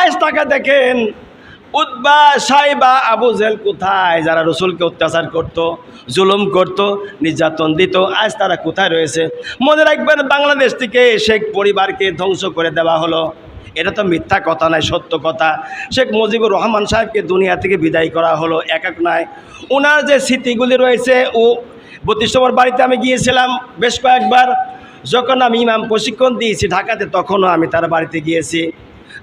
আজ তাকে দেখেন, উদ্বা সাইবা আবু জেল কোথায়? যারা রসুলকে অত্যাচার করত, জুলুম করত, নির্যাতন দিত, আজ তারা কোথায় রয়েছে? মনে রাখবেন, বাংলাদেশ থেকে শেখ পরিবারকে ধ্বংস করে দেওয়া হলো। এটা তো মিথ্যা কথা নয়, সত্য কথা। শেখ মুজিবুর রহমান সাহেবকে দুনিয়া থেকে বিদায় করা হলো, এক এক নয়। ওনার যে স্মৃতিগুলি রয়েছে, ও বত্রিশ নম্বর বাড়িতে আমি গিয়েছিলাম বেশ কয়েকবার। যখন আমি ইমাম প্রশিক্ষণ দিয়েছি ঢাকাতে, তখনও আমি তার বাড়িতে গিয়েছি।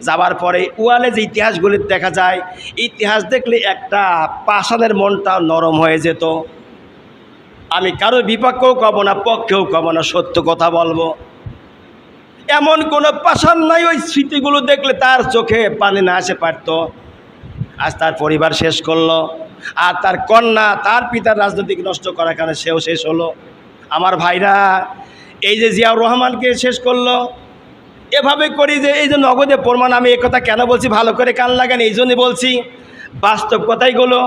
যাবার পরে ওয়ালে যে ইতিহাসগুলি দেখা যায়, ইতিহাস দেখলে একটা পাষাণের মনটা নরম হয়ে যেত। আমি কারও বিপক্ষেও কব না, পক্ষেও কব না, সত্য কথা বলব। এমন কোনো পাষাণ নাই, ওই স্মৃতিগুলো দেখলে তার চোখে পানি না আসে পারতো। আজ তার পরিবার শেষ করল, আর তার কন্যা, তার পিতার রাজনৈতিক নষ্ট করার কারণে সেও শেষ হলো। আমার ভাইরা, এই যে জিয়াউর রহমানকে শেষ করল এভাবে করি যে এই যে নগদে প্রমাণ, আমি কথা কেন বলছি? ভালো করে কান লাগান, এই জন্যই বলছি। বাস্তব কথাইগুলো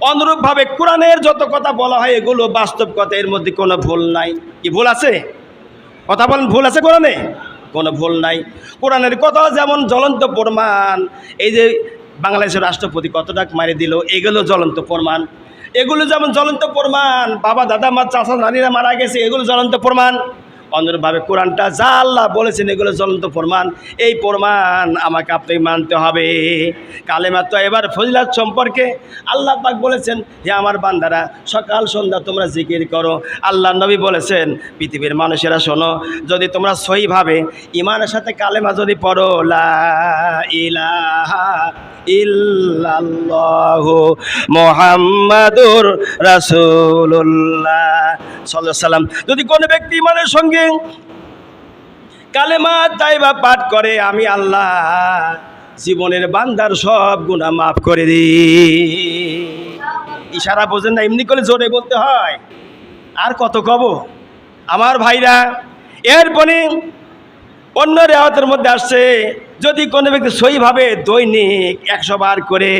অনুরূপভাবে কোরআনের যত কথা বলা হয়, এগুলো বাস্তব কথা, এর মধ্যে কোনো ভুল নাই। কি ভুল আছে? কথা বলেন, ভুল আছে কোরআনে? কোনো ভুল নাই। কোরআনের কথা যেমন জ্বলন্ত প্রমাণ, এই যে বাংলাদেশের রাষ্ট্রপতি কত টাকা মারি দিল, এগুলো জ্বলন্ত প্রমাণ। এগুলো যেমন জ্বলন্ত প্রমাণ, বাবা, দাদা, মা চাষা নারীরা মারা গেছে, এগুলো জ্বলন্ত প্রমাণ। অনুরূপভাবে কোরআনটা যা আল্লাহ বলেছেন, এগুলো জ্বলন্ত প্রমাণ। এই প্রমাণ আমাকে আপনি মানতে হবে। কালেমা তো এবার ফজিলাত সম্পর্কে আল্লাহ পাক বলেছেন, হে আমার বান্দারা, সকাল সন্ধ্যা তোমরা জিকির করো। আল্লাহ নবী বলেছেন, পৃথিবীর মানুষেরা শোনো, যদি তোমরা সহিভাবে ইমানের সাথে কালেমা যদি পড়ো, লা ইলাহা ইল্লাল্লাহু মোহাম্মদুর রাসূলুল্লাহ যদি কোনো ব্যক্তি ইমানের সঙ্গে কালেমা তাইবা পাঠ করে, আমি আল্লাহ জীবনের বান্দার সব গুণা মাফ করে দিই। ইশারা বোঝেন না, এমনি করে জোরে বলতে হয়। আর কত কব? আমার ভাইরা, এরপরে অন্য রেওয়াতের মধ্যে আসছে যদি কোনো ব্যক্তি সইভাবে দৈনিক একশো বার করে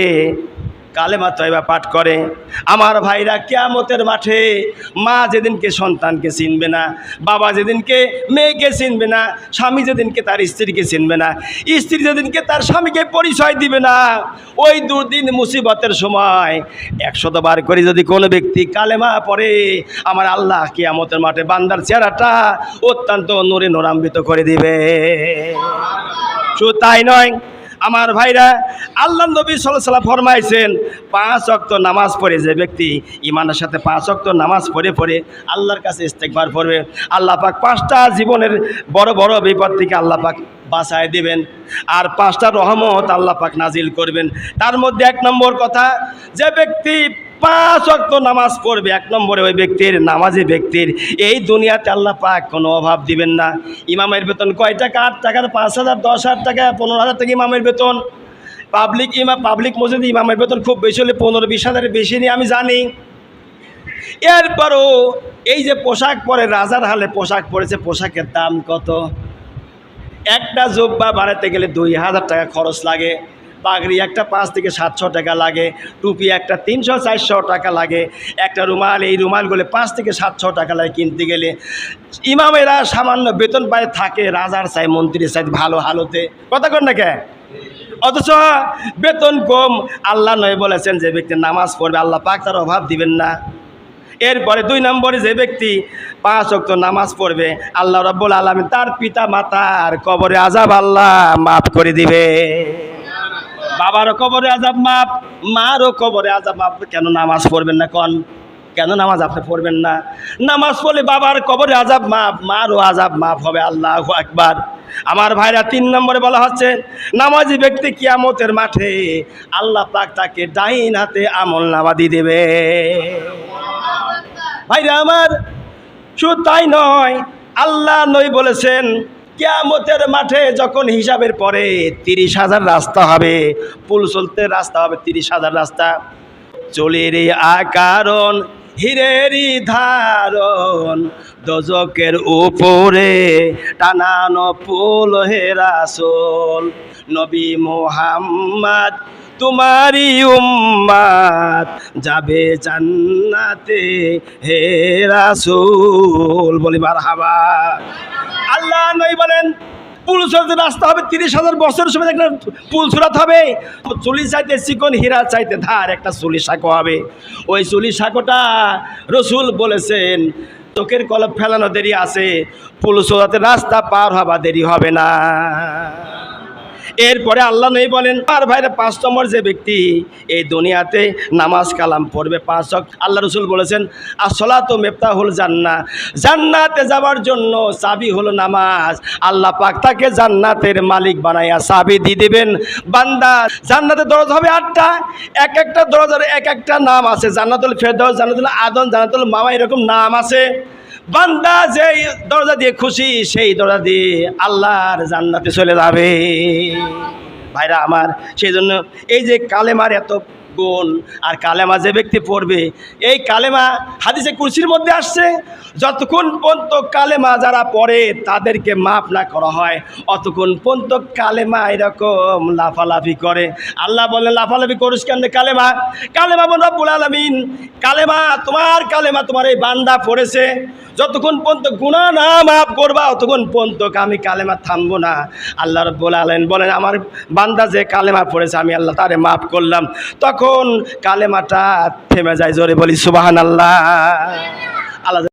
কালেমা তয়বা পাঠ করে। আমার ভাইরা কেয়ামতের মাঠে মা যেদিনকে সন্তানকে চিনবে না, বাবা যেদিনকে মেয়েকে চিনবে না, স্বামী যেদিনকে তার স্ত্রীকে চিনবে না, স্ত্রী যেদিনকে তার স্বামীকে পরিচয় দিবে না, ওই দুদিন মুসিবতের সময় একশতবার করে যদি কোনো ব্যক্তি কালেমা পড়ে, আমার আল্লাহ কেয়ামতের মাঠে বান্দার চেহারাটা অত্যন্ত নূরে নোরাম্বিত করে দিবে। শুধু তাই নয় আমার ভাইরা, আল্লাহ নবী সাল্লাহ ফরমাইছেন, পাঁচ অক্ত নামাজ পড়ে যে ব্যক্তি ইমানের সাথে পাঁচ অক্ত নামাজ পড়ে পড়ে আল্লাহর কাছে ইস্তেকবার পড়বে আল্লাহ পাক পাঁচটা জীবনের বড় বড় বিপদ থেকে আল্লাহ পাক বাসায় দিবেন। আর পাঁচটা রহমত আল্লাহ পাক নাজিল করবেন। তার মধ্যে এক নম্বর কথা, যে ব্যক্তি পাঁচ অক্ত নামাজ পড়বে। এক নম্বরে ওই ব্যক্তির, নামাজি ব্যক্তির। এই দুনিয়াতে আল্লাহ পাক কোনো অভাব দিবেন না। ইমামের বেতন কয় টাকা? আট টাকার পাঁচ হাজার, দশ হাজার টাকা, পনেরো হাজার টাকা ইমামের বেতন। পাবলিক ইমাম পাবলিক মসজিদে ইমামের বেতন খুব বেশি হলে পনেরো বিশ হাজারের বেশি নিয়ে আমি জানি। এরপরও এই যে পোশাক পরে, রাজার হালে পোশাক পরেছে, পোশাকের দাম কত? একটা জোব্বা বাড়াতে গেলে দুই হাজার টাকা খরচ লাগে। পাগড়ি একটা পাঁচ থেকে সাতশো টাকা লাগে, টুপি একটা তিনশো, চারশো টাকা লাগে। একটা রুমাল, এই রুমালগুলো পাঁচ থেকে সাতশো টাকা লাগে কিনতে গেলে। ইমামেরা সামান্য বেতন পায়, থাকে রাজার চাই, মন্ত্রীর চাই, ভালো হালতে। কথা কর না কে? অথচ বেতন কম, আল্লাহ নয় বলেছেন, যে ব্যক্তি নামাজ পড়বে, আল্লাহ পাক তার অভাব দিবেন না। এরপরে দুই নম্বরে যে ব্যক্তি পাঁচ অক্ত নামাজ পড়বে, আল্লাহ রব্বুল আলমী তার পিতা মাতার কবরে আজাব আল্লাহ মাফ করে দিবে। বাবারও কবরে আজাব মাপ, মারও কবরে আজাব মাপ। কেন নামাজ পড়বেন না কন? কেন নামাজ আপনি পড়বেন না? নামাজ পড়লে বাবার কবরে আজাব মাপ, মারও আজাব মাপ হবে, আল্লাহ একবার আমার ভাইরা তিন নম্বরে বলা হচ্ছে, নামাজি ব্যক্তি কিয়ামতের মাঠে আল্লাহ পাক তাকে ডাইন হাতে আমল নামাদি দেবে। ভাইরা আমার, শুধু তাই নয়, আল্লাহ নই বলেছেন কেয়ামতের মাঠে যখন হিসাবের পরে তিরিশ হাজার রাস্তা হবে, পুল চলতে রাস্তা হবে তিরিশ হাজার রাস্তা। চলির আকারণ হিরেরি ধারণ দজকের উপরে টানানো পুল হেরাসোল নবী মোহাম্মদ তোমারি উম্মাদ যাবে জান্নাতে হে রাসূল। বলি মারহাবা। আল্লাহ নই বলেন, পুল সুরাতে রাস্তা হবে, তিরিশ হাজার বছরের সময় একটা পুল সুরাত হবে। চুলি চাইতে চিকন, হীরা চাইতে ধার, একটা চুলি শাঁকো হবে। ওই চুলি সাঁকোটা রসুল বলেছেন, চোখের কলপ ফেলানো দেরি আছে, পুল সুরাতে রাস্তা পার হবা দেরি হবে না। এরপরে আল্লাহ নেই বলেন, আর ভাইরা, পাঁচ নম্বর যে ব্যক্তি এই দুনিয়াতে নামাজ কালাম পড়বে পাঁচ ওয়াক্ত, আল্লাহ রসুল বলেছেন আসলা তো মেপ্তা হল জান্না জান্নাতে যাওয়ার জন্য চাবি হলো নামাজ। আল্লাহ পাক তাকে জান্নাতের মালিক বানাইয়া চাবি দিয়ে দেবেন। বান্দা, জান্নাতের দরজা হবে আটটা, এক একটা দরজার এক একটা নাম আছে, জান্নাতুল ফেরদৌস জান্নাতুল আদন, জান্নাতুল মামা এরকম নাম আছে। বান্দা যেই দরজা দিয়ে খুশি, সেই দরজা দিয়ে আল্লাহর জান্নাতে চলে যাবে। ভাইরা আমার, সেই জন্য এই যে কালেমার এত গুণ আর কালেমা যে ব্যক্তি পড়বে, এই কালেমা হাদিসে কুরসির মধ্যে আসছে, যতক্ষণ পর্যন্ত কালেমা যারা পড়ে তাদেরকে মাফ না করা হয়, অতক্ষণ পর্যন্ত কালেমা এরকম লাফালাফি করে। আল্লাহ বলে লাফালাফি করিস কেন কালেমা? কালেমা বল রব্বুল আলমিন, কালেমা তোমার কালেমা তোমার এই বান্দা পড়েছে। যতক্ষণ পর্যন্ত গুণা না মাফ করবা, অতক্ষণ পর্যন্ত আমি কালেমা থামবো না। আল্লাহ রব্বুল আলমিন বলেন, আমার বান্দা যে কালেমা পড়েছে, আমি আল্লাহ তারে মাফ করলাম। কালেমাটা থেমে যায় জোরে বলি সুবাহান আল্লাহ আল্লাহ